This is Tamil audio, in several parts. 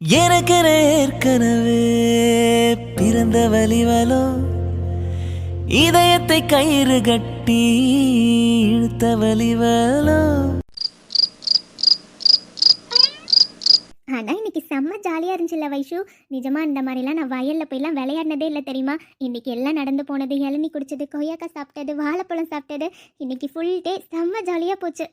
எனக்கு ஏற்கனவே பிறந்த வலிவலோ இதயத்தை கயிறு கட்டி இழுத்த வலிவலோ ஆனால் இன்னைக்கு செம்ம ஜாலியாக இருந்துச்சுல்ல வைஷு. நிஜமா இந்த மாதிரிலாம் நான் வயலில் போயெல்லாம் விளையாடினதே இல்லை தெரியுமா? இன்னைக்கு எல்லாம் நடந்து போனது இளநி குடிச்சது கொய்யாக்காய் சாப்பிட்டது வாழைப்பழம் சாப்பிட்டது இன்னைக்கு ஃபுல் டே செம்ம ஜாலியாக போச்சு.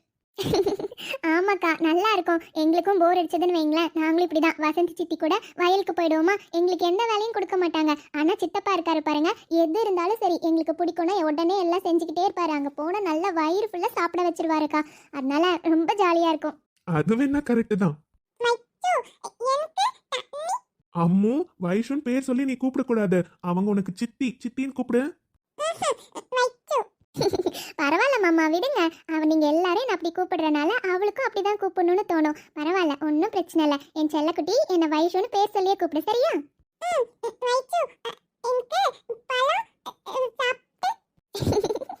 ஆமாக்கா நல்லா இருக்கும். எங்களுக்கும் போர் அடிச்சதுன்னு வைங்களேன். நாங்களும் இப்படி தான் வசந்தி சித்தி கூட வயலுக்கு போயிடுவோமா? எங்களுக்கு எந்த வேலையும் கொடுக்க மாட்டாங்க. ஆனால் சித்தப்பா இருக்காரு பாருங்க. எது இருந்தாலும் சரி எங்களுக்கு பிடிக்கும்னா உடனே எல்லாம் செஞ்சுக்கிட்டே இருப்பாரு. அங்கே போனால் நல்லா வயிறு ஃபுல்லாக சாப்பிட வச்சிருவாருக்கா. அதனால ரொம்ப ஜாலியாக இருக்கும். அது வேணா கரெக்ட் தான். அம்மு வைஷுன்னு பேர் சொல்லி நீ கூப்பிடக்கூடாது. அவங்க உனக்கு சித்தி. சித்தின்னு கூப்பிடு. பரவாயில்ல மாமா விடுங்க. அவ நீங்க எல்லாரையும் நான் அப்படி கூப்பிடுறனால அவளுக்கும் அப்படிதான் கூப்பிடணும்னு தோணும். பரவாயில்ல ஒன்றும் பிரச்சனை இல்லை. என் செல்லக்குட்டி என்னை வைஷுன்னு பேர் சொல்லியே கூப்பிடு சரியா?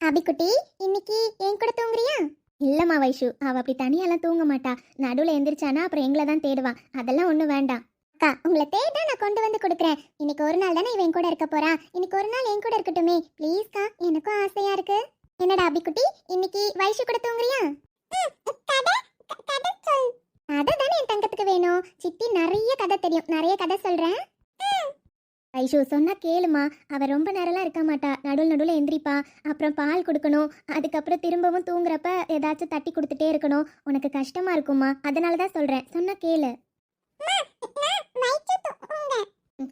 அபிக்குட்டி இன்னைக்கு என் கூட தூங்குறியா? இல்லம்மா வைஷு அவ அப்படி தனியெல்லாம் தூங்க மாட்டா. நடுவில் எந்திரிச்சானா அப்புறம் எங்களை தான் தேடுவா. அதெல்லாம் ஒன்றும் வேண்டாம். அக்கா உங்களை தேட நான் கொண்டு வந்து கொடுக்குறேன். இன்னைக்கு ஒரு நாள் தானே இவன் கூட இருக்க போறா? இன்னைக்கு ஒரு நாள் என் கூட இருக்கட்டுமே. ப்ளீஸ்க்கா எனக்கும் ஆசையா இருக்கு. என்னடா அபிக்குட்டி இன்னைக்கு வயசு கூட தூங்குறியா? கதை தானே என் தங்கத்துக்கு வேணும். சித்தி நிறைய கதை தெரியும். நிறைய கதை சொல்றேன். ஐஷு சொன்னா கேளுமா. அவ ரொம்ப நேரம்லாம் இருக்க மாட்டா. நடுவில் நடுவில் எந்திரிப்பா. அப்புறம் பால் கொடுக்கணும். அதுக்கப்புறம் திரும்பவும் தூங்குறப்ப ஏதாச்சும் தட்டி கொடுத்துட்டே இருக்கணும். உனக்கு கஷ்டமா இருக்குமா? அதனால தான் சொல்றேன். சொன்னா கேளு.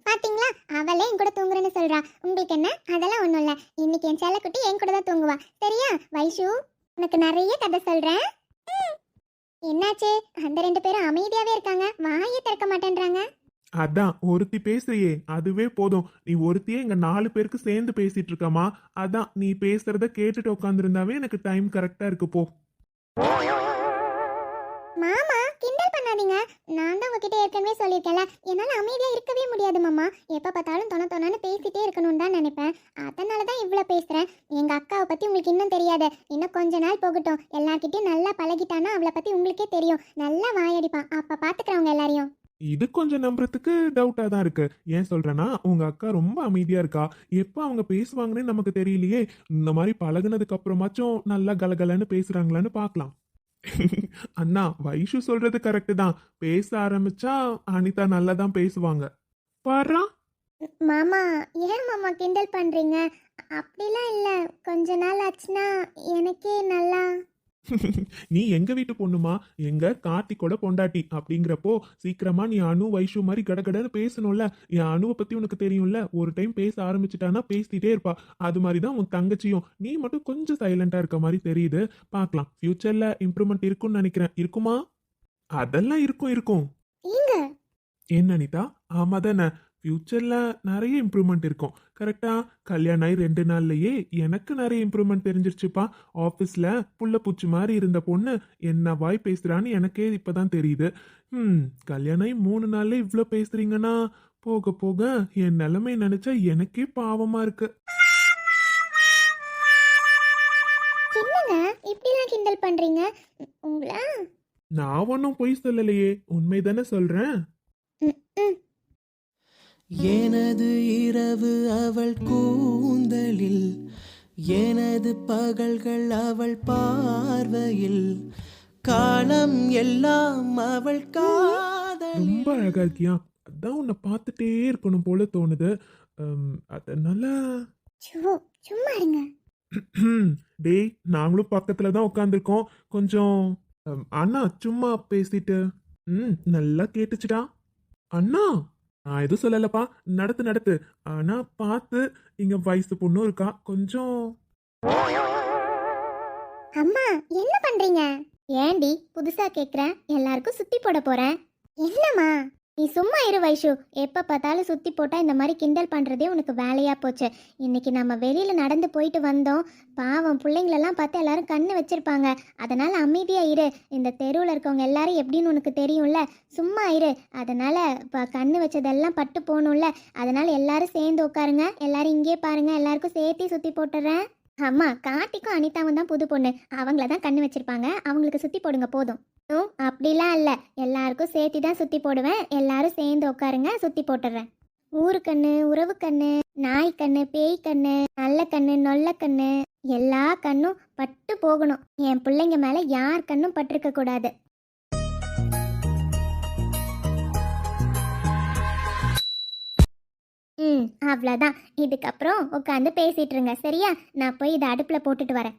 பாத்தீங்களா? அவளே என் கூட தூங்குறேன்னு சொல்றா. உங்களுக்கு என்ன? அதெல்லாம் ஒண்ணும் இல்ல. இன்னைக்கு என் செல்லக்குட்டி என் கூட தான் தூங்குவா. சரியா? வைஷு உனக்கு நிறைய கதை சொல்றேன். என்னாச்சு? அந்த ரெண்டு பேரும் அமைதியாவே இருக்காங்க. வாயே திறக்க மாட்டேன்றாங்க. அதான் ஒருத்தி பேசுறியே. அதுவே போதும். நீ ஒருத்தியே எங்க நாலு பேருக்கு சேர்ந்து பேசிட்டு இருக்கமா அதான் நீ பேசுறத கேட்டுட்டு உட்காந்துருந்தாவே எனக்கு டைம் கரெக்டா இருக்கு போ. மாமா கிண்டல் பண்ணாதீங்க. நான் தான் உங்ககிட்ட ஏற்கனவே சொல்லியிருக்கேன்ல. என்னால் அமைதியாக இருக்கவே முடியாது மாமா. எப்போ பார்த்தாலும் தொண தொணன்னு பேசிட்டே இருக்கணும் தான் நினைப்பேன். அதனால தான் இவ்வளோ பேசுகிறேன் எங்கள் அக்காவை பற்றி உங்களுக்கு இன்னும் தெரியாது. இன்னும் கொஞ்ச நாள் போகட்டும். எல்லார்கிட்டயும் நல்லா பழகிட்டானா அவளை பற்றி உங்களுக்கே தெரியும். நல்லா வாயடிப்பான் அப்போ பார்த்துக்கிறவங்க எல்லாரையும். இது கொஞ்சம் நம்புறதுக்கு டவுட்டாக தான் இருக்கு. ஏன் சொல்றேன்னா உங்க அக்கா ரொம்ப அமைதியா இருக்கா? எப்போ அவங்க பேசுவாங்கன்னு நமக்கு தெரியலையே. இந்த மாதிரி பழகுனதுக்கு அப்புறமாச்சும் நல்லா கலகலன்னு பேசுறாங்களான்னு பார்க்கலாம். அண்ணா வைஷு சொல்றது கரெக்டு தான். பேச ஆரம்பிச்சா அனிதா நல்லா தான் பேசுவாங்க. பாரா மாமா ஏன் மாமா கிண்டல் பண்ணுறீங்க அப்படிலாம் இல்லை. கொஞ்ச நாள் ஆச்சுன்னா எனக்கே நல்லா நீ எங்க வீட்டு பொண்ணுமா? எங்க கார்த்திக்கோட பொண்டாட்டி. அப்படிங்கிறப்போ சீக்கிரமா நீ அணு வைஷு மாதிரி கடகடன்னு பேசணும்ல. என் அணுவை பத்தி உனக்கு தெரியும்ல. ஒரு டைம் பேச ஆரம்பிச்சிட்டானா பேசிட்டே இருப்பா. அது மாதிரி தான் உன் தங்கச்சியும். நீ மட்டும் கொஞ்சம் சைலண்டா இருக்க மாதிரி தெரியுது. பார்க்கலாம். ஃபியூச்சர்ல இம்ப்ரூவ்மெண்ட் இருக்கும்னு நினைக்கிறேன். இருக்குமா? அதெல்லாம் இருக்கும் இருக்கும். என்ன அனிதா? ஆமா தானே ஃபியூச்சர்ல நிறைய இம்ப்ரூவ்மெண்ட் இருக்கும். கரெக்டா கல்யாணம் ஆகி ரெண்டு நாள்லயே எனக்கு நிறைய இம்ப்ரூவ்மெண்ட் தெரிஞ்சிருச்சுப்பா. ஆஃபீஸ்ல புள்ள பூச்சி மாதிரி இருந்த பொண்ணு என்ன வாய் பேசுறான்னு எனக்கே இப்பதான் தெரியுது. ம் கல்யாணம் ஆகி மூணு நாள்ல இவ்வளோ பேசுறீங்கன்னா போக போக என் நிலைமை நினைச்சா எனக்கே பாவமா இருக்கு. இப்படிலாம் கிண்டல் பண்ணுறீங்க உங்களா? நான் ஒன்றும் பொய் சொல்லலையே. உண்மைதானே சொல்றேன்? எனது இரவு அவள் கூந்தலில் எனது பகல்கள் அவள் பார்வையில் காலம் எல்லாம் அவள் காதல் ரொம்ப அழகா இருக்கியா? அதான் உன்னை பார்த்துட்டே இருக்கணும் போல தோணுது. உம், அதனால சோ சும்மா இருங்க. டேய் நாங்களும் பக்கத்துல தான் உட்காந்துருக்கோம் கொஞ்சம் அண்ணா சும்மா பேசிட்டு. ம் நல்லா கேட்டுச்சுடா. அண்ணா! நான் எதுவும் சொல்லலப்பா. நடத்து நடத்து. ஆனா பார்த்து இங்க வயசு பொண்ணும் இருக்கா. கொஞ்சம். அம்மா என்ன பண்றீங்க? ஏண்டி புதுசா கேக்குறேன். எல்லாருக்கும் சுத்தி போட போறேன். என்னம்மா? நீ சும்மா இரு வைஷு. எப்போ பார்த்தாலும் சுற்றி போட்டால் இந்த மாதிரி கிண்டல் பண்ணுறதே உனக்கு வேலையாக போச்சு. இன்னைக்கு நம்ம வெளியில் நடந்து போயிட்டு வந்தோம். பாவம் பிள்ளைங்களெல்லாம் பார்த்து எல்லாரும் கண்ணு வச்சுருப்பாங்க. அதனால் அமைதியாக இரு. இந்த தெருவில் இருக்கவங்க எல்லாரும் எப்படின்னு உனக்கு தெரியும்ல? சும்மா இரு. அதனால் இப்போ கண்ணு வச்சதெல்லாம் பட்டு போகணும்ல? அதனால் எல்லாரும் சேர்ந்து உட்காருங்க. எல்லாரும் இங்கே பாருங்கள் எல்லாருக்கும் சேர்த்து சுற்றி போட்டுறேன். அம்மா கார்த்திக்கும் அனிதாவும் தான் புது பொண்ணு. அவங்கள தான் கண்ணு வச்சுருப்பாங்க. அவங்களுக்கு சுற்றி போடுங்க போதும். ஓ அப்படிலாம் இல்லை. எல்லாருக்கும் சேர்த்து தான் சுற்றி போடுவேன். எல்லாரும் சேர்ந்து உட்காருங்க சுற்றி போட்டுடுறேன் ஊரு கண்ணு உறவு கண்ணு நாய் கண்ணு பேய் கண்ணு நல்ல கண்ணு நொல்ல கண்ணு எல்லா கண்ணும் பட்டு போகணும். என் பிள்ளைங்க மேலே யார் கண்ணும் பட்டிருக்க கூடாது. ம் அவ்வளோதான் இதுக்கப்புறம் உட்காந்து பேசிட்டுருங்க சரியா? நான் போய் இதை அடுப்பில் போட்டுட்டு வரேன்.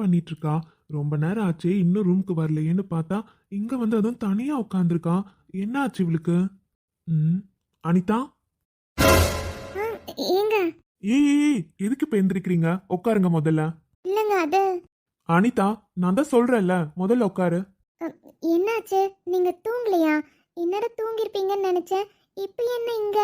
பண்ணிட்டு இருக்கா ரொம்ப நேரம் ஆச்சு இன்னும் ரூமுக்கு வரலையேன்னு பார்த்தா இங்க வந்து அதுவும் தனியா உட்காந்துருக்கா என்ன ஆச்சு இவளுக்கு? ம் அனிதா? ஏங்க? ஏய், எதுக்கு இப்ப எந்திரிக்கிறீங்க? உட்காருங்க முதல்ல. இல்லைங்க அது அனிதா நான் தான் சொல்றேன்ல முதல்ல உட்காரு என்னாச்சு? நீங்க தூங்கலையா? என்னடா தூங்கிருப்பீங்கன்னு நினைச்சேன். இப்போ என்ன இங்க?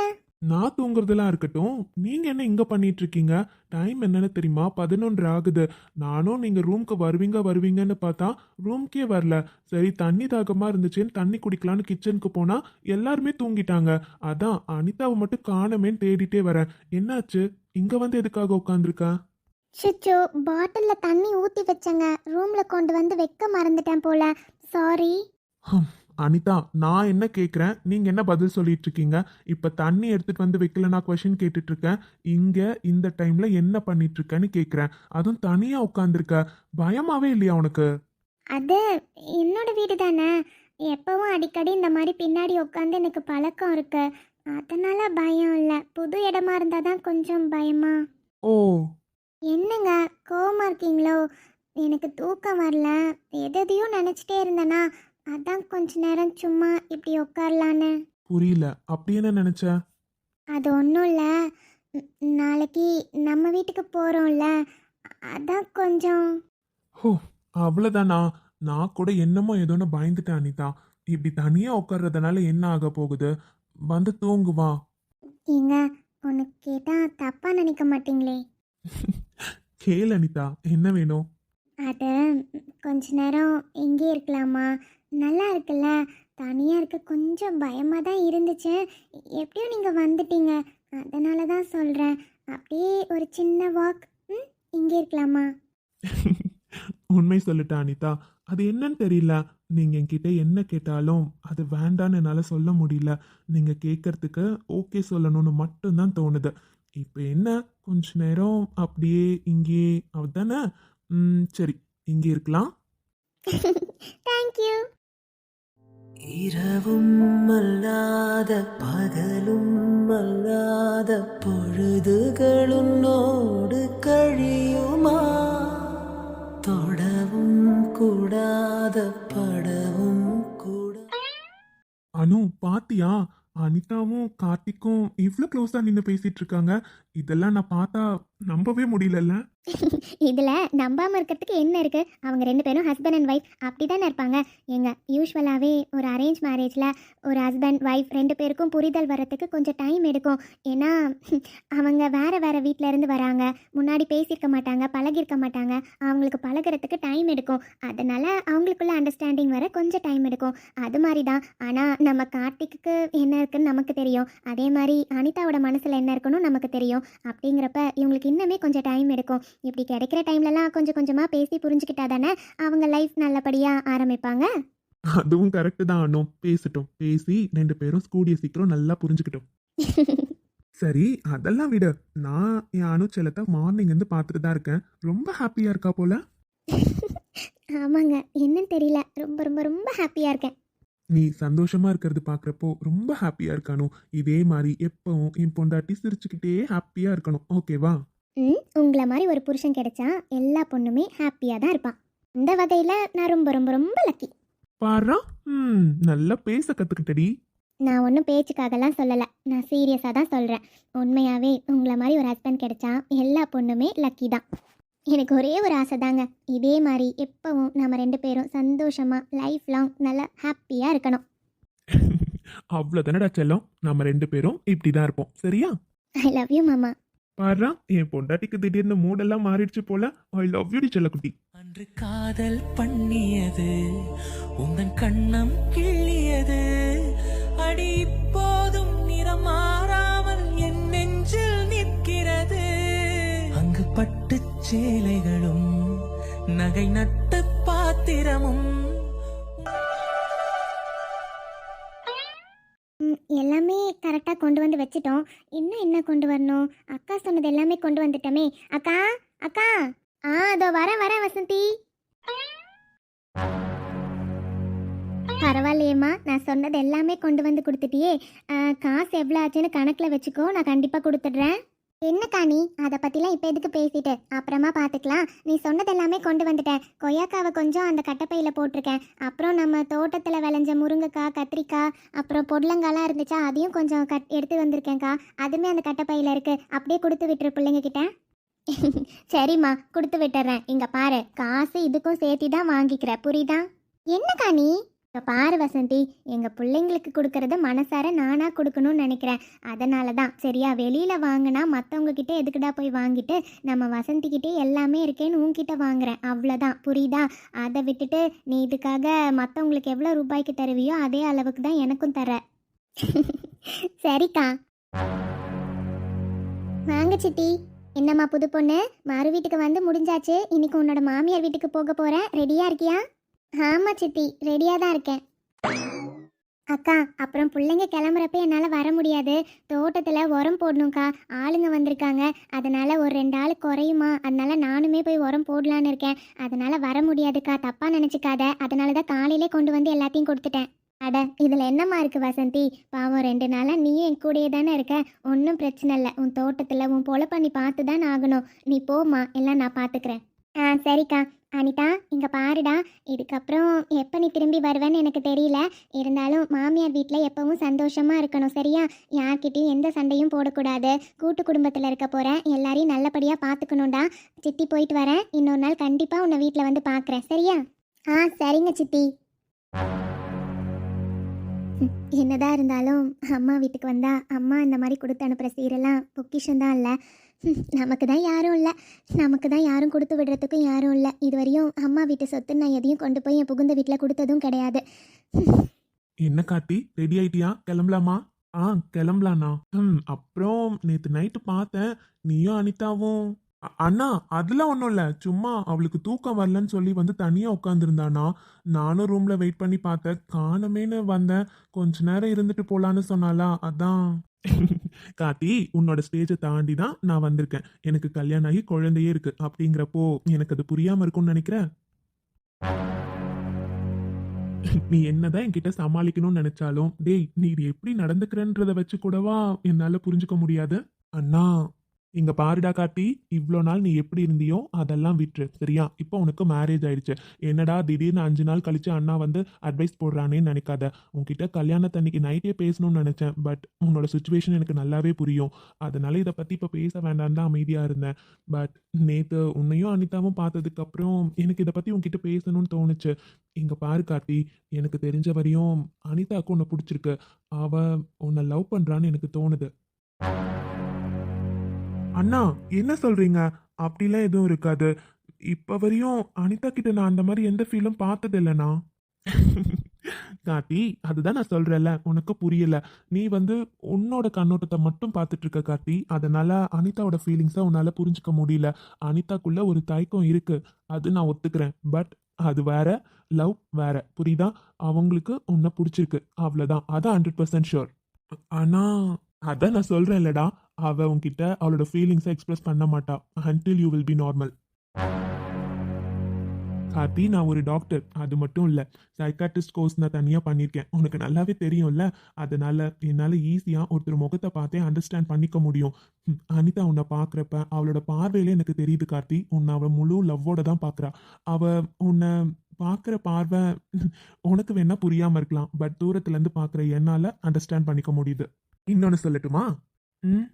நான் தூங்குறதெல்லாம் இருக்கட்டும் நீங்க என்ன இங்க பண்ணிட்டு இருக்கீங்க டைம் என்னன்னு தெரியுமா? பதினொன்று ஆகுது. நானும் நீங்க ரூம்க்கு வருவீங்க வருவீங்கன்னு பார்த்தா ரூம்க்கே வரல. சரி தண்ணி தாகமா இருந்துச்சுன்னு தண்ணி குடிக்கலான்னு கிச்சனுக்கு போனா எல்லாருமே தூங்கிட்டாங்க. அதான் அனிதாவை மட்டும் காணமேன்னு தேடிட்டே வரேன். என்னாச்சு? இங்க வந்து எதுக்காக உட்காந்துருக்கா சுச்சோ பாட்டில்ல தண்ணி ஊத்தி வச்சேங்க. ரூம்ல கொண்டு வந்து வைக்க மறந்துட்டேன் போல. சாரி அனிதா நான் என்ன கேட்குறேன் நீங்க என்ன பதில் சொல்லிட்டு இருக்கீங்க இப்ப தண்ணி எடுத்துட்டு வந்து வைக்கல நான் கொஷின் கேட்டுட்டு இருக்கேன் இங்க இந்த டைம்ல என்ன பண்ணிட்டு இருக்கேன்னு கேட்குறேன் அதுவும் தனியா உட்காந்துருக்க பயமாவே இல்லையா உனக்கு? அது என்னோட வீடு தானே எப்பவும் அடிக்கடி இந்த மாதிரி பின்னாடி உட்காந்து எனக்கு பழக்கம் இருக்கு. அதனால பயம் இல்லை. புது இடமா இருந்தா தான் கொஞ்சம் பயமா. ஓ. என்னங்க? கோவமா இருக்கீங்களோ? எனக்கு தூக்கம் வரல. எதையும் நினச்சிட்டே இருந்தேனா அதான் கொஞ்ச நேரம் சும்மா இப்படி உட்காரலான்னு. புரியல. அப்படி என்ன நினைச்ச? அது ஒன்றும் இல்லை. நாளைக்கு நம்ம வீட்டுக்கு போகிறோம்ல அதான் கொஞ்சம். ஹோ அவ்வளோதானா நான் கூட என்னமோ ஏதோன்னு பயந்துட்டேன் அனிதா. இப்படி தனியா உட்கார்றதுனால என்ன ஆக போகுது? வந்து தூங்குவா ஏங்க உனக்கு கேட்டால் தப்பாக நினைக்க மாட்டீங்களே. கேள் அனிதா என்ன வேணும்? அது கொஞ்ச நேரம் இங்கே இருக்கலாமா? நல்லா இருக்குல்ல? தனியாக இருக்க கொஞ்சம் பயமாக தான் இருந்துச்சு. எப்படியும் நீங்கள் வந்துட்டீங்க. அதனால தான் சொல்கிறேன் அப்படியே ஒரு சின்ன வாக் ம்? இங்கே இருக்கலாமா? உண்மை சொல்லிட்டேன் அனிதா அது என்னன்னு தெரியல. நீங்க என்கிட்ட என்ன கேட்டாலும் அது வேண்டான்னு என்னால சொல்ல முடியல. நீங்க கேட்கறதுக்கு ஓகே சொல்லணும்னு மட்டும்தான் தோணுது. இப்போ என்ன? கொஞ்ச நேரம் அப்படியே இங்கே. அவதானே ம் சரி. இங்கே இருக்கலாம். தேங்க்யூ இரவும் அல்லாத பகலும் அல்லாத பொழுதுகளுன்னோடு கழியுமா? தொடவும் கூடாத படவும் கூட. அனு பாத்தியா? அனிதாவும் கார்த்திக்கும் இவ்வளோ க்ளோஸாக நின்று பேசிட்டு இருக்காங்க. இதெல்லாம் நான் பார்த்தா நம்பவே முடியலல்ல. இதில் நம்பாமல் இருக்கிறதுக்கு என்ன இருக்குது அவங்க ரெண்டு பேரும் ஹஸ்பண்ட் அண்ட் ஒய்ஃப் அப்படிதானே இருப்பாங்க. எங்க யூஸ்வலாவே ஒரு அரேஞ்ச் மேரேஜில் ஒரு ஹஸ்பண்ட் ஒய்ஃப் ரெண்டு பேருக்கும் புரிதல் வரத்துக்கு கொஞ்சம் டைம் எடுக்கும். ஏன்னா அவங்க வேறு வேறு இருந்து வராங்க. முன்னாடி பேசியிருக்க மாட்டாங்க பழகிருக்க மாட்டாங்க. அவங்களுக்கு பழகுறதுக்கு டைம் எடுக்கும். அதனால் அவங்களுக்குள்ள அண்டர்ஸ்டாண்டிங் வர கொஞ்சம் டைம் எடுக்கும். அது மாதிரி தான் ஆனால் நம்ம கார்த்திக்கு என்ன இருக்குன்னு நமக்கு தெரியும். அதே மாதிரி அனிதாவோட மனசில் என்ன இருக்குன்னு நமக்கு தெரியும். அப்படிங்கிறப்ப இவங்களுக்கு இன்னுமே கொஞ்சம் டைம் எடுக்கும். இப்படி கிடைக்கிற டைம்லலாம் கொஞ்சம் கொஞ்சமாக பேசி புரிஞ்சுக்கிட்டா தானே அவங்க லைஃப் நல்லபடியாக ஆரம்பிப்பாங்க? அதுவும் கரெக்டு தான் அனு. பேசட்டும். பேசி ரெண்டு பேரும் கூடிய சீக்கிரம் நல்லா புரிஞ்சுக்கிட்டோம். சரி அதெல்லாம் விடு. நான் என் அணு செல்லத்தை மார்னிங் இருந்து பார்த்துட்டு தான் இருக்கேன். ரொம்ப ஹாப்பியா இருக்கா போல? ஆமாங்க. என்னன்னு தெரியல. ரொம்ப ரொம்ப ரொம்ப ஹாப்பியாக இருக்கேன். நீ சந்தோஷமா இருக்கிறது பார்க்குறப்போ ரொம்ப ஹாப்பியா இருக்கானு? இதே மாதிரி எப்பவும் என் பொண்டாட்டி சிரிச்சுக்கிட்டே ஹாப்பியா இருக்கணும். ஓகேவா ம் உங்களை மாதிரி ஒரு புருஷன் கிடைச்சா எல்லா பொண்ணுமே ஹாப்பியாக தான் இருப்பான் இந்த வகையில் நான் ரொம்ப ரொம்ப ரொம்ப லக்கி பாரா? ம் நல்லா பேச கத்துக்கிட்டடி. நான் ஒன்றும் பேச்சுக்காகலாம் சொல்லலை. நான் சீரியஸாக தான் சொல்கிறேன் உண்மையாகவே உங்களை மாதிரி ஒரு ஹஸ்பண்ட் கிடைச்சா எல்லா பொண்ணுமே லக்கி தான். எனக்கு ஒரே ஒரு ஆசை தாங்க இதே மாதிரி எப்பவும் நம்ம ரெண்டு பேரும் சந்தோஷமாக லைஃப் லாங் நல்லா ஹாப்பியாக இருக்கணும். அவ்வளோதானடா செல்லம். நம்ம ரெண்டு பேரும் இப்படி தான் இருப்போம். சரியா? ஐ லவ் யூ மாமா. பாரு என் பொண்டாட்டிக்கு திடீர்னு மூடெல்லாம் மாறிடுச்சு போல. ஐ லவ் யூ செல்லக்குட்டி. அன்று காதல் பண்ணியது உந்தன் கண்ணம் கிள்ளியது. அடி இப்போதும் நிறம் சேலைகளும் நகை நட்டு பாத்திரமும். ம், எல்லாமே கரெக்டாக கொண்டு வந்து வச்சிட்டோம். இன்னும் என்ன கொண்டு வரணும்? அக்கா சொன்னது எல்லாமே கொண்டு வந்துட்டோமே. அக்கா அக்கா. ஆ அதோ வர வர வசந்தி. பரவாயில்லையேம்மா நான் சொன்னது எல்லாமே கொண்டு வந்து கொடுத்துட்டியே. காசு எவ்வளோ ஆச்சுன்னு கணக்கில் வச்சுக்கோ நான் கண்டிப்பாக கொடுத்துட்றேன். என்னக்கா நீ? அதை பற்றிலாம் இப்போ எதுக்கு பேசிட்டு? அப்புறமா பார்த்துக்கலாம் நீ சொன்னது எல்லாமே கொண்டு வந்துட்டேன். கொய்யாக்காவை கொஞ்சம் அந்த கட்டப்பையில் போட்டிருக்கேன். அப்புறம் நம்ம தோட்டத்தில் விளைஞ்ச முருங்கைக்காய் கத்திரிக்காய் அப்புறம் பொடலங்காலாம் இருந்துச்சா அதையும் கொஞ்சம் கட் எடுத்து வந்திருக்கேன்க்கா. அதுவுமே அந்த கட்டப்பையில் இருக்குது அப்படியே கொடுத்து விட்டுரு பிள்ளைங்கக்கிட்ட சரிம்மா கொடுத்து விட்டுறேன். இங்கே பாரு காசு இதுக்கும் சேர்த்தி தான் வாங்கிக்கிற. புரியுதா? என்னக்கா நீ? இப்போ பாரு வசந்தி எங்கள் பிள்ளைங்களுக்கு கொடுக்கறத மனசார நானாக கொடுக்கணும்னு நினைக்கிறேன். அதனால தான். சரியா வெளியில் வாங்கினா மற்றவங்கக்கிட்ட எதுக்குடா போய் வாங்கிட்டு நம்ம வசந்திக்கிட்டே எல்லாமே இருக்கேன்னு உங்ககிட்ட வாங்குறேன். அவ்வளோதான் புரியுதா? அதை விட்டுட்டு நீ இதுக்காக மற்றவங்களுக்கு எவ்வளோ ரூபாய்க்கு தருவியோ அதே அளவுக்கு தான் எனக்கும் தர சரிக்கா. வாங்க சித்தி. என்னம்மா புது பொண்ணு? மறு வீட்டுக்கு வந்து முடிஞ்சாச்சு. இன்னைக்கு உன்னோட மாமியார் வீட்டுக்கு போக போகிறேன் ரெடியாக இருக்கியா? ஆமா சித்தி ரெடியா தான் இருக்கேன். அக்கா அப்புறம் பிள்ளைங்க கிளம்புறப்ப என்னால் வர முடியாது. தோட்டத்தில் உரம் போடணும்க்கா. ஆளுங்க வந்திருக்காங்க. அதனால ஒரு ரெண்டு ஆள் குறையுமா? அதனால நானுமே போய் உரம் போடலான்னு இருக்கேன். அதனால வர முடியாதுக்கா. தப்பா நினச்சிக்காத. அதனால தான் காலையிலே கொண்டு வந்து எல்லாத்தையும் கொடுத்துட்டேன். அட இதில் என்னம்மா இருக்கு வசந்தி? பாவம் ரெண்டு நாளாக நீ என் கூடயே தானே இருக்க. ஒன்றும் பிரச்சனை இல்லை. உன் தோட்டத்தில் உன் பொழப்ப நீ பார்த்து தான் ஆகணும். நீ போம்மா. எல்லாம் நான் பார்த்துக்கிறேன். ஆ சரிக்கா. அனிதா இங்கே பாருடா. இதுக்கப்புறம் எப்போ நீ திரும்பி வருவேன்னு எனக்கு தெரியல. இருந்தாலும் மாமியார் வீட்டில் எப்பவும் சந்தோஷமாக இருக்கணும் சரியா? யார்கிட்டையும் எந்த சண்டையும் போடக்கூடாது. கூட்டு குடும்பத்தில் இருக்க போகிறேன் எல்லாரையும் நல்லபடியாக பார்த்துக்கணும்டா சித்தி போயிட்டு வரேன். இன்னொரு நாள் கண்டிப்பாக உன்னை வீட்டில் வந்து பார்க்குறேன் சரியா? ஆ சரிங்க சித்தி. என்னதான் இருந்தாலும் அம்மா வீட்டுக்கு வந்தால் அம்மா இந்த மாதிரி கொடுத்து அனுப்புகிற சீரெல்லாம் பொக்கிஷம் தான் இல்லை. நமக்கு தான் யாரும் இல்லை. நமக்கு தான் யாரும் கொடுத்து விடுறதுக்கும் யாரும் இல்லை. இதுவரையும் அம்மா வீட்டு சொத்து நான் எதையும் கொண்டு போய் என் புகுந்த வீட்டில் கொடுத்ததும் கிடையாது. என்ன காட்டி ரெடி ஆயிட்டியா? கிளம்பலாமா? ஆ கிளம்பலாண்ணா. ம் அப்புறம் நேற்று நைட்டு பார்த்தேன். நீயும் அனிதாவும். அண்ணா அதெல்லாம் ஒன்றும் இல்லை. சும்மா அவளுக்கு தூக்கம் வரலன்னு சொல்லி வந்து தனியாக உட்காந்துருந்தானா நானும் ரூமில் வெயிட் பண்ணி பார்த்தேன். காணமேனு வந்தேன். கொஞ்ச நேரம் இருந்துட்டு போகலான்னு சொன்னாலா அதான். கார்த்தி உன்னோட ஸ்டேஜை தாண்டி தான் நான் வந்திருக்கேன். எனக்கு கல்யாணம் ஆகி குழந்தையே இருக்கு. அப்படிங்கிறப்போ எனக்கு அது புரியாம இருக்கும்னு நினைக்கிறேன் நீ என்னதான் என்கிட்ட சமாளிக்கணும்னு நினைச்சாலும் டேய் நீ இது எப்படி நடந்துக்கிறன்றத வச்சு கூடவா என்னால புரிஞ்சுக்க முடியாது? அண்ணா இங்க பாருடா காட்டி இவ்வளோ நாள் நீ எப்படி இருந்தியோ அதெல்லாம் விட்டுரு சரியா? இப்போ உனக்கு மேரேஜ் ஆயிடுச்சு. என்னடா திடீர்னு அஞ்சு நாள் கழிச்சு அண்ணா வந்து அட்வைஸ் போடுறானேன்னு நினைக்காத. உன்கிட்ட கல்யாணத்தன்னைக்கு நைட்டே பேசணும்னு நினைச்சேன் பட் உன்னோட சுச்சுவேஷன் எனக்கு நல்லாவே புரியும். அதனால இதை பத்தி இப்போ பேச வேண்டாம் தான் அமைதியா இருந்தேன். பட் நேத்து உன்னையும் அனிதாவும் பார்த்ததுக்கு அப்புறம் எனக்கு இதை பத்தி உன்கிட்ட பேசணும்னு தோணுச்சு. இங்க பாரு காட்டி எனக்கு தெரிஞ்ச வரையும் அனிதாக்கு உன்னை பிடிச்சிருக்கு. அவ உன்னை லவ் பண்றான்னு எனக்கு தோணுது. அண்ணா என்ன சொல்றீங்க? அப்படிலாம் எதுவும் இருக்காது. இப்ப வரையும் அனிதா கிட்ட நான் அந்த மாதிரி எந்த ஃபீலும் பார்த்தது இல்லைண்ணா கார்த்தி அதுதான் நான் சொல்றேன்ல உனக்கு புரியல. நீ வந்து உன்னோட கண்ணோட்டத்தை மட்டும் பார்த்துட்டு இருக்க கார்த்தி. அதனால அனிதாவோட ஃபீலிங்ஸை உன்னால புரிஞ்சுக்க முடியல. அனிதாக்குள்ள ஒரு தயக்கம் இருக்கு. அது நான் ஒத்துக்கிறேன். பட் அது வேற லவ் வேற. புரியுதா? அவங்களுக்கு உன்னை பிடிச்சிருக்கு. அவ்வளோதான் அதான் ஹண்ட்ரட் பர்சன்ட் ஷோர் ஆனால் அதான் நான் சொல்கிறேன்லடா அவ உன்கிட்ட அவளோட ஃபீலிங்ஸை எக்ஸ்பிரஸ் பண்ண மாட்டா. until you will be normal Karthi நான் ஒரு டாக்டர் அது மட்டும் இல்லை. சைக்காட்டிஸ்ட் கோர்ஸ் நான் தனியாக பண்ணியிருக்கேன் உனக்கு நல்லாவே தெரியும்ல. அதனால என்னால் ஈஸியாக ஒருத்தர் முகத்தை பார்த்தே அண்டர்ஸ்டாண்ட் பண்ணிக்க முடியும். ம், அனிதா உன்னை பார்க்குறப்ப அவளோட பார்வையிலே எனக்கு தெரியுது கார்த்தி. உன்னை அவள் முழு லவ்வோட தான் பார்க்குறா. அவள் உன்னை பார்க்குற பார்வை உனக்கு வேணால் புரியாமல் இருக்கலாம். பட் தூரத்துலேருந்து பார்க்குற என்னால் அண்டர்ஸ்டாண்ட் பண்ணிக்க முடியுது. இன்னொன்று சொல்லட்டுமா? ம்?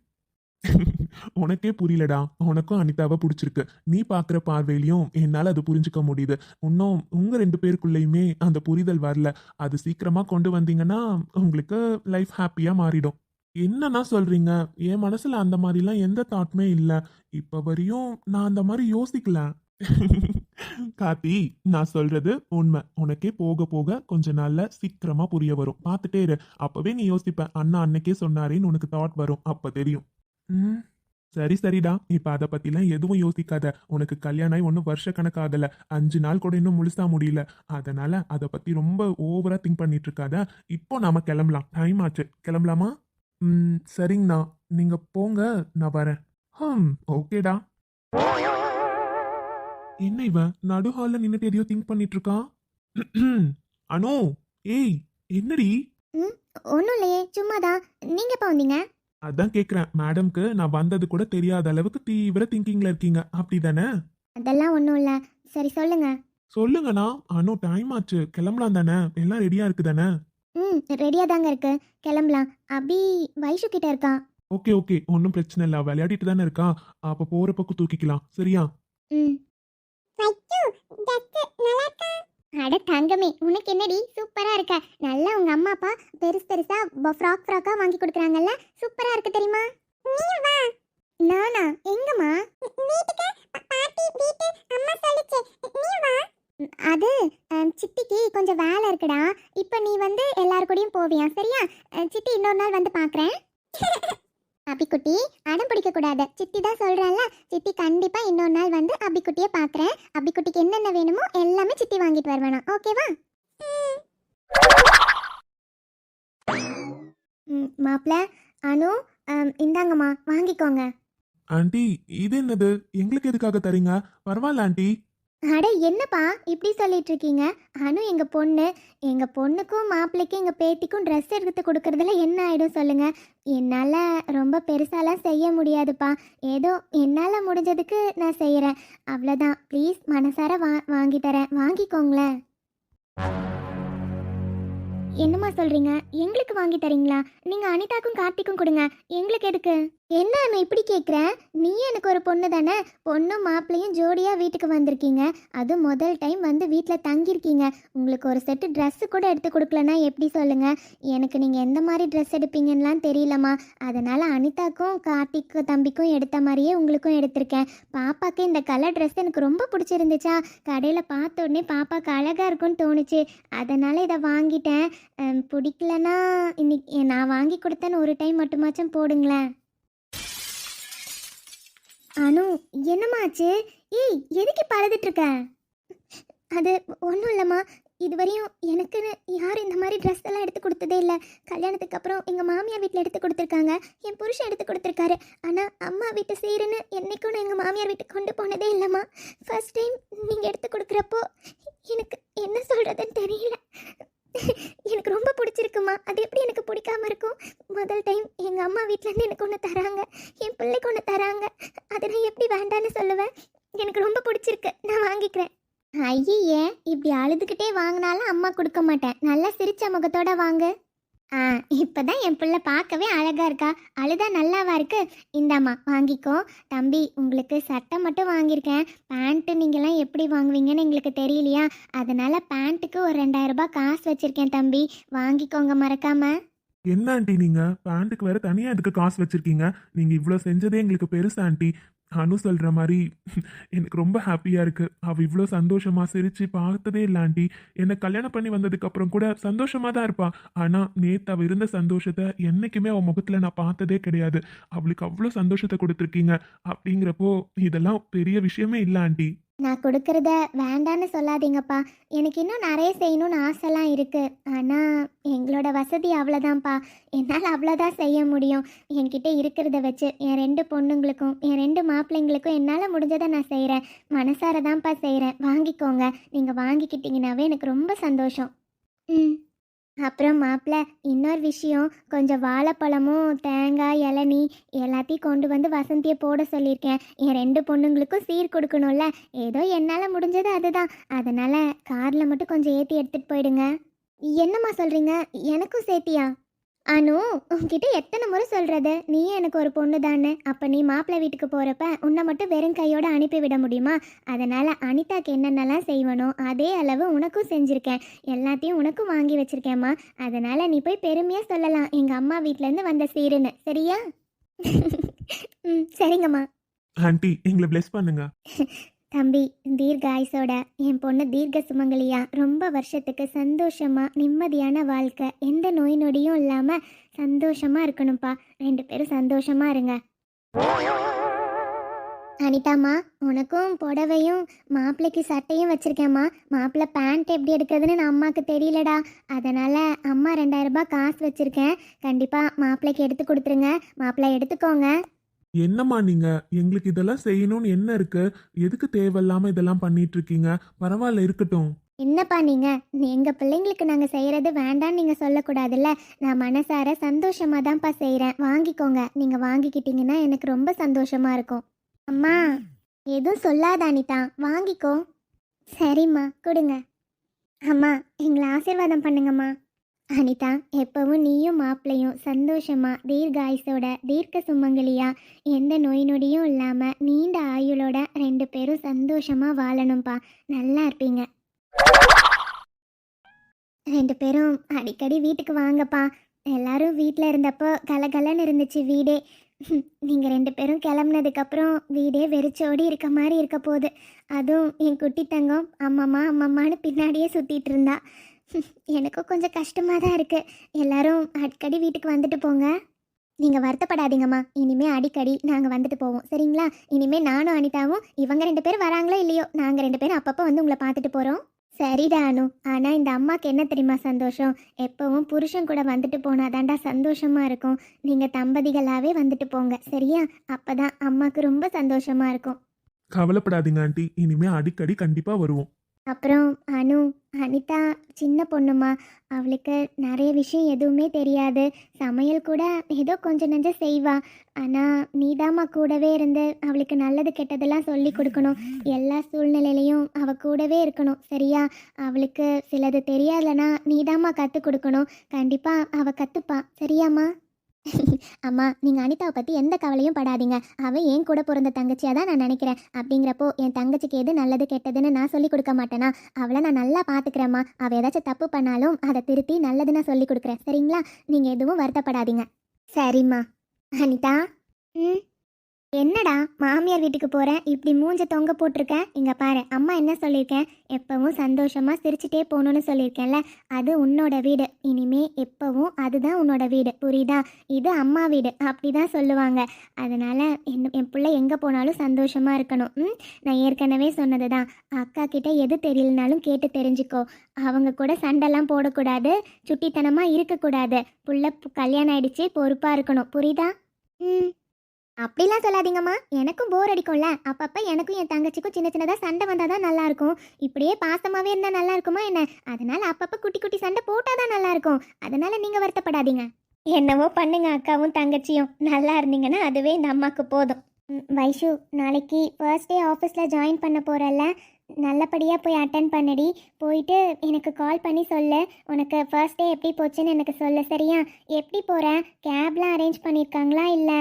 உனக்கே புரியலடா. உனக்கும் அனிதாவை பிடிச்சிருக்கு. நீ பார்க்குற பார்வையிலையும் என்னால் அது புரிஞ்சுக்க முடியுது. இன்னும் உங்கள் ரெண்டு பேருக்குள்ளேயுமே அந்த புரிதல் வரல. அது சீக்கிரமாக கொண்டு வந்தீங்கன்னா உங்களுக்கு லைஃப் ஹாப்பியாக மாறிடும். என்னன்னா சொல்கிறீங்க என் மனசில் அந்த மாதிரிலாம் எந்த தாட்மே இல்லை. இப்போ வரையும் நான் அந்த மாதிரி யோசிக்கல. காத்தி நான் சொல்றது உண்மை. உனக்கே போக போக கொஞ்ச நாள்ல சீக்கிரமா புரிய வரும். பார்த்துட்டே இரு. அப்பவே நீ யோசிப்ப. அண்ணா அன்னைக்கே சொன்னாரேன்னு உனக்கு தாட் வரும். அப்ப தெரியும். ம் சரி சரிடா. இப்ப அத பத்திலாம் எதுவும் யோசிக்காத. உனக்கு கல்யாணம் ஆகி ஒன்றும் வருஷ கணக்காகல அஞ்சு நாள் கூட இன்னும் முழுசா முடியல. அதனால அத பத்தி ரொம்ப ஓவரா திங்க் பண்ணிட்டு இருக்காத இப்போ நாம கிளம்பலாம். டைம் ஆச்சு. கிளம்பலாமா? ம் சரிங்கண்ணா. நீங்க போங்க. நான் வரேன். ஹம் ஓகேடா. என்ன இவன் நடு ஹால்ல நின்னுட்டு எதையோ திங்க் பண்ணிட்டு இருக்கான் அனு ஏய் என்னடி? ஒன்றும் இல்லையே. சும்மாதான். நீங்கள் எப்போ வந்தீங்க? அதான் கேக்குறேன். மேடம்க்கு நான் வந்தது கூட தெரியாத அளவுக்கு தீவிர திங்கிங்ல இருக்கீங்க. அப்படிதானே? அதெல்லாம் ஒன்றும் இல்லை. சரி சொல்லுங்க. சொல்லுங்கண்ணா. அனு டைம் ஆச்சு. கிளம்பலாம் தானே? எல்லாம் ரெடியா இருக்கு தானே? ம் ரெடியாக தாங்க இருக்கு. கிளம்பலாம். அபி வைஷு கிட்ட இருக்கான். Okay okay. ஒன்றும் பிரச்சனை இல்லை. விளையாடிட்டு தானே இருக்கான் அப்போ போற பக்கம் தூக்கிக்கலாம். சரியா? ம். அட தங்கமே உனக்கு என்னடி? சூப்பரா இருக்க? நல்லா உங்க அம்மா அப்பா பெருசு பெருசா ஃப்ராக் ஃப்ராக்கா வாங்கி கொடுக்குறாங்கல்ல? சூப்பரா இருக்கு தெரியுமா? நானா? எங்கம்மா? வீட்டுக்கு பாட்டி வீட்டு அம்மா சொல்லுச்சு. நீ வா. அது சித்திக்கு கொஞ்சம் வேலை இருக்குடா. இப்போ நீ வந்து எல்லார் கூடயும் போவியா? சரியா? சித்தி இன்னொரு நாள் வந்து பார்க்குறேன் அபிக்குட்டி அடம் பிடிக்க கூடாது. சித்தி தான் சொல்றேன்ல சித்தி கண்டிப்பா இன்னொரு நாள் வந்து அபிக்குட்டிய பார்க்குறேன் அபிக்குட்டிக்கு என்னென்ன வேணுமோ எல்லாமே சித்தி வாங்கிட்டு வருவானா. ஓகேவா? மாப்பிள்ள அனு இந்தாங்கம்மா வாங்கிக்கோங்க. ஆண்டி இது என்னது? எங்களுக்கு எதுக்காக தரீங்க? பரவாயில்ல ஆண்டி. அட என்னப்பா இப்படி சொல்லிட்டு இருக்கீங்க அனு எங்க பொண்ணு. எங்க பொண்ணுக்கும் மாப்பிள்ளைக்கும் எங்க பேத்திக்கும் ட்ரெஸ் எடுத்து கொடுக்கறதுல என்ன ஆயிடும் சொல்லுங்க. என்னால ரொம்ப பெருசாலாம் செய்ய முடியாதுப்பா. ஏதோ என்னால முடிஞ்சதுக்கு நான் செய்யறேன் அவ்வளோதான் ப்ளீஸ் மனசார வா வாங்கி தரேன். வாங்கிக்கோங்களேன். என்னம்மா சொல்றீங்க? எங்களுக்கு வாங்கி தரீங்களா? நீங்க அனிதாக்கும் கார்த்திக்கும் கொடுங்க. எங்களுக்கு எதுக்கு? என்ன அனு இப்படி கேட்குற நீ எனக்கு ஒரு பொண்ணு தானே? பொண்ணும் மாப்பிள்ளையும் ஜோடியாக வீட்டுக்கு வந்திருக்கீங்க. அது முதல் டைம் வந்து வீட்டில் தங்கியிருக்கீங்க. உங்களுக்கு ஒரு செட்டு ட்ரெஸ்ஸு கூட எடுத்து கொடுக்கலனா எப்படி சொல்லுங்க? எனக்கு நீங்கள் எந்த மாதிரி ட்ரெஸ் எடுப்பீங்கன்னெலாம் தெரியலம்மா. அதனால் அனிதாக்கும் கார்த்திக்கு தம்பிக்கும் எடுத்த மாதிரியே உங்களுக்கும் எடுத்திருக்கேன். பாப்பாக்கு இந்த கலர் ட்ரெஸ் எனக்கு ரொம்ப பிடிச்சிருந்துச்சா? கடையில் பார்த்த உடனே பாப்பாவுக்கு அழகாக இருக்கும்னு தோணுச்சு. அதனால் இதை வாங்கிட்டேன். பிடிக்கலன்னா இன்னைக்கு நான் வாங்கி கொடுத்தேன்னு ஒரு டைம் மட்டுமாச்சும் போடுங்களேன். அனு என்னமாச்சு ஏய் எதுக்கு இப்போ இருக்க அது ஒன்றும் இல்லைம்மா. இதுவரையும் எனக்குன்னு யாரும் இந்த மாதிரி ட்ரெஸ் எல்லாம் எடுத்து கொடுத்ததே இல்லை. கல்யாணத்துக்கு அப்புறம் எங்கள் மாமியார் வீட்டில் எடுத்து கொடுத்துருக்காங்க. என் புருஷன் எடுத்து கொடுத்துருக்காரு. ஆனால் அம்மா வீட்டு சீருன்னு என்னைக்கும் நான் எங்கள் மாமியார் வீட்டுக்கு கொண்டு போனதே இல்லைம்மா. ஃபர்ஸ்ட் டைம் நீங்கள் எடுத்து கொடுக்குறப்போ எனக்கு என்ன சொல்கிறதுன்னு தெரியல. எனக்கு ரொம்ப பிடிச்சிருக்குமா? அது எப்படி எனக்கு பிடிக்காம இருக்கும்? முதல் டைம் எங்கள் அம்மா வீட்டிலேருந்து எனக்கு ஒன்று தராங்க. என் பிள்ளைக்கு ஒன்று தராங்க. அதை நான் எப்படி வேண்டான்னு சொல்லுவேன்? எனக்கு ரொம்ப பிடிச்சிருக்கு. நான் வாங்கிக்கிறேன். ஐயே இப்படி அழுதுகிட்டே வாங்கினாலும் அம்மா கொடுக்க மாட்டேன். நல்லா சிரிச்ச முகத்தோட வாங்க. ஆ இப்போதான் என் பிள்ளை பார்க்கவே அழகா இருக்கா. அழுதா நல்லாவா இருக்கு? இந்தாம்மா வாங்கிக்கோ. தம்பி உங்களுக்கு சட்டை மட்டும் வாங்கியிருக்கேன். பேண்ட்டு நீங்கள்லாம் எப்படி வாங்குவீங்கன்னு எங்களுக்கு தெரியலையா? அதனால பேண்ட்டுக்கு ஒரு ரெண்டாயிரம் ரூபாய் காசு வச்சிருக்கேன் தம்பி. வாங்கிக்கோங்க மறக்காம. என்ன ஆண்டி நீங்க? பேண்ட்டுக்கு வேற தனியா எதுக்கு காசு வச்சிருக்கீங்க? நீங்க இவ்வளோ செஞ்சதே எங்களுக்கு பெருசு ஆண்டி. அனு சொல்கிற மாதிரி எனக்கு ரொம்ப ஹாப்பியாக இருக்குது அவள் இவ்வளோ சந்தோஷமாக சிரித்து பார்த்ததே இல்லை ஆண்டி என்னை கல்யாணம் பண்ணி வந்ததுக்கப்புறம் கூட சந்தோஷமாக தான் இருப்பாள் ஆனால் நேத்து அவள் இருந்த சந்தோஷத்தை என்றைக்குமே அவள் முகத்தில் நான் பார்த்ததே கிடையாது. அவளுக்கு அவ்வளோ சந்தோஷத்தை கொடுத்துருக்கீங்க. அப்படிங்கிறப்போ இதெல்லாம் பெரிய விஷயமே இல்லை ஆண்டி. நான் கொடுக்கறத வேண்டான்னு சொல்லாதீங்கப்பா. எனக்கு இன்னும் நிறைய செய்யணும்னு ஆசைலாம் இருக்குது ஆனால் எங்களோட வசதி அவ்வளோதான்ப்பா என்னால் அவ்வளோதான் செய்ய முடியும். என்கிட்ட இருக்கிறத வச்சு என் ரெண்டு பொண்ணுங்களுக்கும் என் ரெண்டு மாப்பிள்ளைங்களுக்கும் என்னால் முடிஞ்சதை நான் செய்கிறேன் மனசார தான்ப்பா செய்கிறேன் வாங்கிக்கோங்க. நீங்கள் வாங்கிக்கிட்டிங்கனாவே எனக்கு ரொம்ப சந்தோஷம். ம். அப்புறம் மாப்பிள்ள இன்னொரு விஷயம். கொஞ்சம் வாழைப்பழமும் தேங்காய் இளநீ எல்லாத்தையும் கொண்டு வந்து வசந்தியை போட சொல்லியிருக்கேன். என் ரெண்டு பொண்ணுங்களுக்கும் சீர் கொடுக்கணும்ல. ஏதோ என்னால் முடிஞ்சது அதுதான். அதனால் காரில் மட்டும் கொஞ்சம் ஏற்றி எடுத்துகிட்டு போயிடுங்க. என்னம்மா சொல்கிறீங்க எனக்கும் சேர்த்தியா? அனு உன்கிட்ட எத்தனை முறை சொல்றது? நீ எனக்கு ஒரு பொண்ணு தானே. அப்ப நீ மாப்பிள்ளை வீட்டுக்கு போறப்ப உன்னை மட்டும் வெறும் கையோட அனுப்பி விட முடியுமா? அதனால அனிதாக்கு என்னென்னலாம் செய்வனோ அதே அளவு உனக்கும் செஞ்சிருக்கேன். எல்லாத்தையும் உனக்கும் வாங்கி வச்சிருக்கேம்மா அதனால நீ போய் பெருமையா சொல்லலாம். எங்க அம்மா வீட்ல இருந்து வந்த சீருன்னு. சரியா? ம் சரிங்கம்மா. ஆண்டி எங்களை பிளெஸ் பண்ணுங்க. தம்பி தீர்காயுசோட என் பொண்ணு தீர்க்க சுமங்கலியா ரொம்ப வருஷத்துக்கு சந்தோஷமா நிம்மதியான வாழ்க்கை. எந்த நோய் நொடியும் இல்லாம சந்தோஷமா இருக்கணும்ப்பா. ரெண்டு பேரும் சந்தோஷமா இருங்க. அனிதாம்மா உனக்கும் புடவையும் மாப்பிள்ளைக்கு சட்டையும் வச்சிருக்கேம்மா. மாப்பிள்ளை பேண்ட் எப்படி எடுக்கிறதுன்னு நான் அம்மாவுக்கு தெரியலடா. அதனால அம்மா ரெண்டாயிரம் ரூபாய் காசு வச்சிருக்கேன். கண்டிப்பா மாப்பிள்ளைக்கு எடுத்து கொடுத்துருங்க. மாப்பிள்ளை எடுத்துக்கோங்க. என்னம்மா நீங்க? எங்களுக்கு இதெல்லாம் செய்யணும்னு என்ன இருக்கு? எதுக்கு தேவையில்லாம இதெல்லாம் பண்ணிட்டு இருக்கீங்க பரவாயில்ல இருக்கட்டும். என்னப்பா நீங்க? எங்க பிள்ளைங்களுக்கு நாங்க செய்யறது வேண்டாம்னு நீங்க சொல்லக்கூடாதுல்ல. நான் மனசார சந்தோஷமா தான்ப்பா செய்யறேன் வாங்கிக்கோங்க. நீங்க வாங்கிக்கிட்டீங்கன்னா எனக்கு ரொம்ப சந்தோஷமா இருக்கும். அம்மா எதுவும் சொல்லாத அனிதா. வாங்கிக்கோ. சரிம்மா கொடுங்க. அம்மா எங்களை ஆசீர்வாதம் பண்ணுங்கம்மா. அனிதா எப்பவும் நீயும் மாப்பிள்ளையும் சந்தோஷமா தீர்காயுசோட தீர்க்க சுமங்கலியா எந்த நோய் நொடியும் இல்லாம நீண்ட ஆயுளோட ரெண்டு பேரும் சந்தோஷமா வாழணும்ப்பா நல்லா இருப்பீங்க. ரெண்டு பேரும் அடிக்கடி வீட்டுக்கு வாங்கப்பா. எல்லாரும் வீட்டில் இருந்தப்போ கலகலன்னு இருந்துச்சு வீடே. நீங்கள் ரெண்டு பேரும் கிளம்புனதுக்கப்புறம் வீடே வெறிச்சோடி இருக்க மாதிரி இருக்க போகுது அதுவும் என் குட்டி தங்கம் அம்மம்மா அம்மம்மான்னு பின்னாடியே சுற்றிட்டு இருந்தா. எனக்கும் கொஞ்சம் கஷ்டமாக தான் இருக்குது எல்லாரும் அடிக்கடி வீட்டுக்கு வந்துட்டு போங்க. நீங்கள் வருத்தப்படாதீங்கம்மா. இனிமே அடிக்கடி நாங்கள் வந்துட்டு போவோம். சரிங்களா? இனிமே நானும் அனிதாவும் இவங்க ரெண்டு பேரும் வராங்களோ இல்லையோ நாங்கள் ரெண்டு பேரும் அப்பப்போ வந்து உங்களை பார்த்துட்டு போகிறோம் சரிடா அனு ஆனால் இந்த அம்மாவுக்கு என்ன தெரியுமா சந்தோஷம்? எப்பவும் புருஷன் கூட வந்துட்டு போனாதாண்டா சந்தோஷமாக இருக்கும். நீங்கள் தம்பதிகளாகவே வந்துட்டு போங்க. சரியா? அப்போ தான் அம்மாவுக்கு ரொம்ப சந்தோஷமாக இருக்கும். கவலைப்படாதீங்க ஆண்டி. இனிமே அடிக்கடி கண்டிப்பாக வருவோம். அப்புறம் அனு அனிதா சின்ன பொண்ணுமா அவளுக்கு நிறைய விஷயம் எதுவுமே தெரியாது. சமையல் கூட ஏதோ கொஞ்சம் நஞ்சம் செய்வா. ஆனால் நீதாம்மா கூடவே இருந்து அவளுக்கு நல்லது கெட்டதெல்லாம் சொல்லி கொடுக்கணும். எல்லா சூழ்நிலையிலையும் அவ கூடவே இருக்கணும் சரியா? அவளுக்கு சிலது தெரியாதுலனா நீதாம்மா கற்றுக் கொடுக்கணும். கண்டிப்பாக அவ கற்றுப்பா சரியாம்மா? அம்மா நீங்கள் அனிதாவை பற்றி எந்த கவலையும் படாதீங்க. அவள் என் கூட பிறந்த தங்கச்சியாக தான் நான் நினைக்கிறேன். அப்படிங்கிறப்போ என் தங்கச்சிக்கு எது நல்லது கெட்டதுன்னு நான் சொல்லி கொடுக்க மாட்டேனா? அவளை நான் நல்லா பார்த்துக்கிறேம்மா அவள் ஏதாச்சும் தப்பு பண்ணாலும் அதை திருத்தி நல்லது நான் சொல்லி கொடுக்குறேன். சரிங்களா? நீங்கள் எதுவும் வருத்தப்படாதீங்க. சரிம்மா. அனிதா? ம்? என்னடா மாமியார் வீட்டுக்கு போகிறேன் இப்படி மூஞ்ச தொங்க போட்டிருக்கேன் இங்கே பாரு அம்மா என்ன சொல்லியிருக்கேன் எப்பவும் சந்தோஷமாக சிரிச்சுட்டே போகணுன்னு சொல்லியிருக்கேன்ல. அது உன்னோட வீடு. இனிமே எப்பவும் அதுதான் உன்னோட வீடு. புரியுதா? இது அம்மா வீடு. அப்படி தான் சொல்லுவாங்க. அதனால் என் என் பிள்ளை எங்கே போனாலும் சந்தோஷமாக இருக்கணும். ம்? நான் ஏற்கனவே சொன்னது தான் அக்கா கிட்ட எது தெரியலனாலும் கேட்டு தெரிஞ்சுக்கோ. அவங்க கூட சண்டைலாம் போடக்கூடாது. சுட்டித்தனமாக இருக்கக்கூடாது. புள்ள கல்யாணம் ஆயிடுச்சு பொறுப்பாக இருக்கணும். புரியுதா? ம். அப்படிலாம் சொல்லாதீங்கம்மா. எனக்கும் போர் அடிக்கும்ல. அப்பப்போ எனக்கும் என் தங்கச்சிக்கும் சின்ன சின்னதாக சண்டை வந்தால் தான் நல்லாயிருக்கும். இப்படியே பாசமாகவே இருந்தால் நல்லா இருக்குமா என்ன? அதனால் அப்பப்போ குட்டி குட்டி சண்டை போட்டால் தான் நல்லாயிருக்கும். அதனால் நீங்கள் வருத்தப்படாதீங்க. என்னவோ பண்ணுங்க அக்காவும் தங்கச்சியும். நல்லா இருந்தீங்கன்னா அதுவே இந்த அம்மாவுக்கு போதும். வைஷு நாளைக்கு ஃபர்ஸ்ட் டே ஆஃபீஸில் ஜாயின் பண்ண போகிறல்ல நல்லபடியாக போய் அட்டன் பண்ணடி. போயிட்டு எனக்கு கால் பண்ணி சொல்லு. உனக்கு ஃபர்ஸ்ட் டே எப்படி போச்சுன்னு எனக்கு சொல்லு சரியா? எப்படி போகிற கேப்லாம் அரேஞ்ச் பண்ணியிருக்காங்களா இல்லை?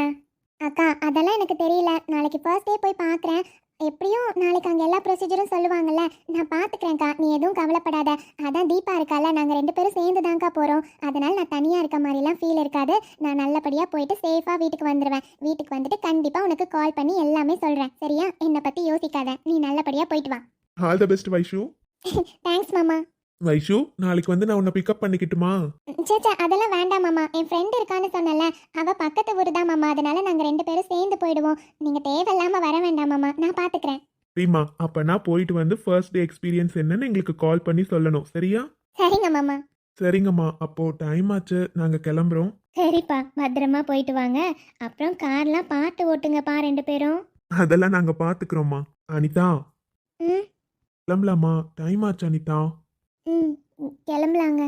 அக்கா அதெல்லாம் எனக்கு தெரியல. நாளைக்கு ஃபர்ஸ்ட் டே போய் பார்க்குறேன் எப்படியும் நாளைக்கு அங்கே எல்லா ப்ரொசீஜரும் சொல்லுவாங்கல்ல. நான் பார்த்துக்கிறேன்க்கா நீ எதுவும் கவலைப்படாத. அதான் தீபா இருக்கால நாங்கள் ரெண்டு பேரும் சேர்ந்து தான்க்கா போகிறோம் அதனால் நான் தனியாக இருக்க மாதிரிலாம் ஃபீல் இருக்காது. நான் நல்லபடியாக போயிட்டு சேஃபாக வீட்டுக்கு வந்துடுவேன் வீட்டுக்கு வந்துட்டு கண்டிப்பாக உனக்கு கால் பண்ணி எல்லாமே சொல்கிறேன் சரியா? என்னை பற்றி யோசிக்காத. நீ நல்லபடியாக போயிட்டு வா. All the best Vaishu thanks மாமா. வைஷு நாளைக்கு வந்து நான் உன்னை பிக்கப் பண்ணிக்கிட்டுமா? சேச்சா அதெல்லாம் வேண்டாம் மாமா. என் ஃப்ரெண்ட் இருக்கான்னு சொன்னல அவ பக்கத்து ஊர் தான் மாமா. அதனால நாங்கள் ரெண்டு பேரும் சேர்ந்து போயிடுவோம். நீங்கள் தேவையில்லாமல் வர வேண்டாம் மாமா. நான் பார்த்துக்கிறேன் சரிம்மா அப்ப நான் போயிட்டு வந்து ஃபர்ஸ்ட் டே எக்ஸ்பீரியன்ஸ் என்னன்னு எங்களுக்கு கால் பண்ணி சொல்லணும். சரியா? சரிங்க மாமா. சரிங்கம்மா. அப்போ டைம் ஆச்சு. நாங்க கிளம்புறோம். சரிப்பா. பத்திரமா போயிட்டு வாங்க. அப்புறம் கார்லாம் பார்த்து ஓட்டுங்கப்பா ரெண்டு பேரும். அதெல்லாம் நாங்க பாத்துக்கிறோம்மா. அனிதா. ம்? கிளம்பலாமா? டைம் ஆச்சு அனிதா. ம் கிளம்பலாங்க